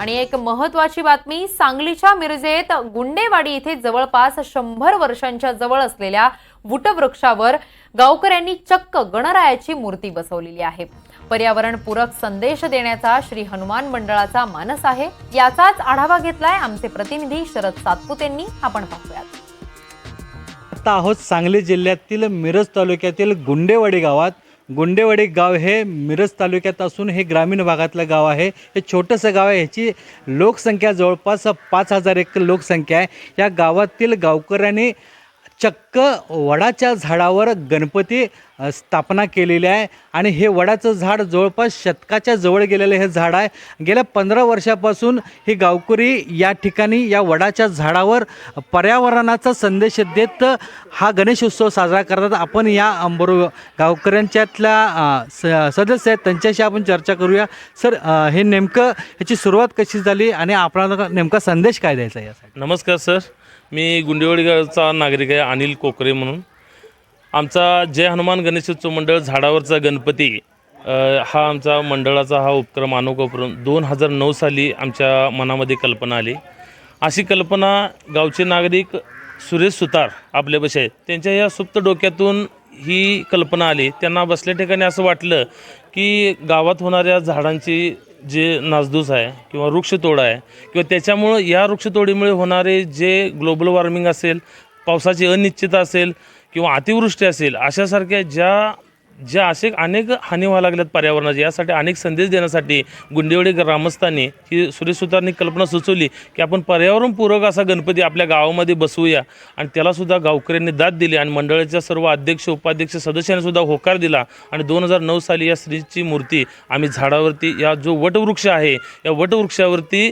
आणि एक महत्वाची बातमी सांगलीच्या मिरजेत गुंडेवाडी इथे जवळपास शंभर वर्षांच्या जवळ असलेल्या वटवृक्षावर गावकऱ्यांनी चक्क गणरायाची मूर्ती बसवलेली आहे. पर्यावरणपूरक संदेश देण्याचा श्री हनुमान मंडळाचा मानस आहे. याचाच आढावा घेतलाय आमचे प्रतिनिधी शरद सातपुत यांनी आपण पाहूयात. आता आहोत सांगली जिल्ह्यातील मिरज तालुक्यातील गुंडेवाडी गावात गुंडेवाडी गाव हे मिरज तालुक्यात असून हे ग्रामीण भागातलं गाव आहे. हे छोटंसं गाव आहे. ह्याची लोकसंख्या जवळपास पाच हजार एक लोकसंख्या आहे. या गावातील गावकऱ्यांनी चक्क वडाच्या झाडावर गणपती स्थापना केलेली आहे आणि हे वडाचं झाड जवळपास शतकाच्या जवळ गेलेलं हे झाड आहे. गेल्या पंधरा वर्षापासून ही गावकरी या ठिकाणी या वडाच्या झाडावर पर्यावरणाचा संदेश देत हा गणेश उत्सव साजरा करतात. आपण या अंबरो गावकऱ्यांच्यातल्या स सदस्य आहेत. त्यांच्याशी आपण चर्चा करूया. सर हे नेमकं ह्याची सुरुवात कशी झाली आणि आपल्याला नेमका संदेश काय द्यायचा आहे यासाठी? नमस्कार सर. मी गुंडेवाडी गावचा नागरिक आहे अनिल कोकरे म्हणून. आमचा जय हनुमान गणेशोत्सव मंडळ झाडावरचा गणपती हा आमचा मंडळाचा हा उपक्रम अनोखा दोन हजार नऊ साली आमच्या मनामध्ये कल्पना आली. अशी कल्पना गावचे नागरिक सुरेश सुतार आपल्यापाशी आहेत. त्यांच्या या सुप्त डोक्यातून ही कल्पना आली. त्यांना बसल्या ठिकाणी असं वाटलं की गावात होणाऱ्या झाडांची जे नासधूस आहे किंवा वृक्षतोड आहे किंवा त्याच्यामुळं या वृक्षतोडीमुळे होणारे जे ग्लोबल वॉर्मिंग असेल पावसाची अनिश्चितता असेल किंवा अतिवृष्टी असेल अशासारख्या ज्या ज्या असे अनेक हानी व्हायला लागल्यात पर्यावरणाची यासाठी अनेक संदेश देण्यासाठी गुंडेवाडी ग्रामस्थांनी ही सुरेशसुतांनी कल्पना सुचवली की आपण पर्यावरणपूरक असा गणपती आपल्या गावामध्ये बसवूया. आणि त्यालासुद्धा गावकऱ्यांनी दाद दिली आणि मंडळाच्या सर्व अध्यक्ष उपाध्यक्ष सदस्यांनीसुद्धा होकार दिला. आणि दोन हजार नऊ साली या स्त्रीची मूर्ती आम्ही झाडावरती या जो वटवृक्ष आहे या वटवृक्षावरती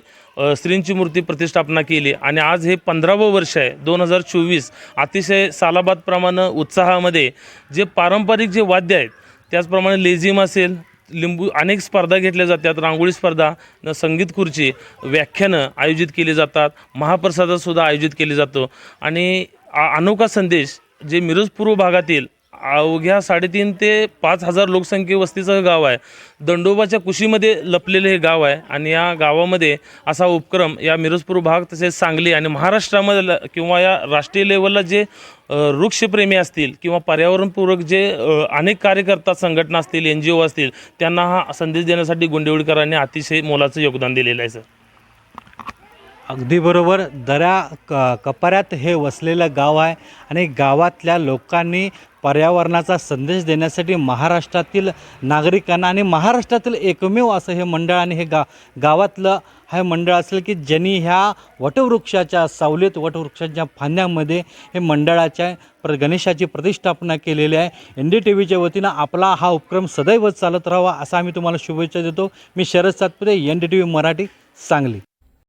स्त्रींची मूर्ती प्रतिष्ठापना केली. आणि आज हे पंधरावं वर्ष आहे. दोन हजार चोवीस अतिशय सालाबादप्रमाणे उत्साहामध्ये जे पारंपरिक जे वाद्य आहेत त्याचप्रमाणे लेझिम असेल लिंबू अनेक स्पर्धा घेतल्या जातात. रांगोळी स्पर्धा न संगीत खुर्ची व्याख्यानं आयोजित केली जातात. महाप्रसादसुद्धा आयोजित केली जातो. आणि आ- अनोखा संदेश जे मिरजपूर्व भागातील अवघ्या साडेतीन ते पाच हजार लोकसंख्ये वस्तीचं गाव आहे. दंडोबाच्या कुशीमध्ये लपलेलं हे गाव आहे आणि या गावामध्ये असा उपक्रम या मिरजपूर भाग तसेच सांगली आणि महाराष्ट्रामध्ये ल- किंवा या राष्ट्रीय लेवलला जे वृक्षप्रेमी असतील किंवा पर्यावरणपूरक जे अनेक कार्यकर्ता संघटना असतील एन जी ओ असतील त्यांना हा संदेश देण्यासाठी गुंडेवडीकरांनी अतिशय मोलाचं योगदान दिलेलं आहे सर. अगदी बरोबर. दऱ्या क कपाऱ्यात हे वसलेलं गाव आहे आणि गावातल्या लोकांनी पर्यावरणाचा संदेश देण्यासाठी महाराष्ट्रातील नागरिकांना आणि महाराष्ट्रातील एकमेव असं हे मंडळ आणि हे गा गावातलं हे मंडळ असेल की ज्यांनी ह्या वटवृक्षाच्या सावलीत वटवृक्षाच्या फांद्यामध्ये हे मंडळाच्या प्र गणेशाची प्रतिष्ठापना केलेली आहे. एन डी टी व्हीच्या वतीनं आपला हा उपक्रम सदैव चालत राहावा असा आम्ही तुम्हाला शुभेच्छा देतो. मी Sharad Satpute N D T V Marathi Sangli.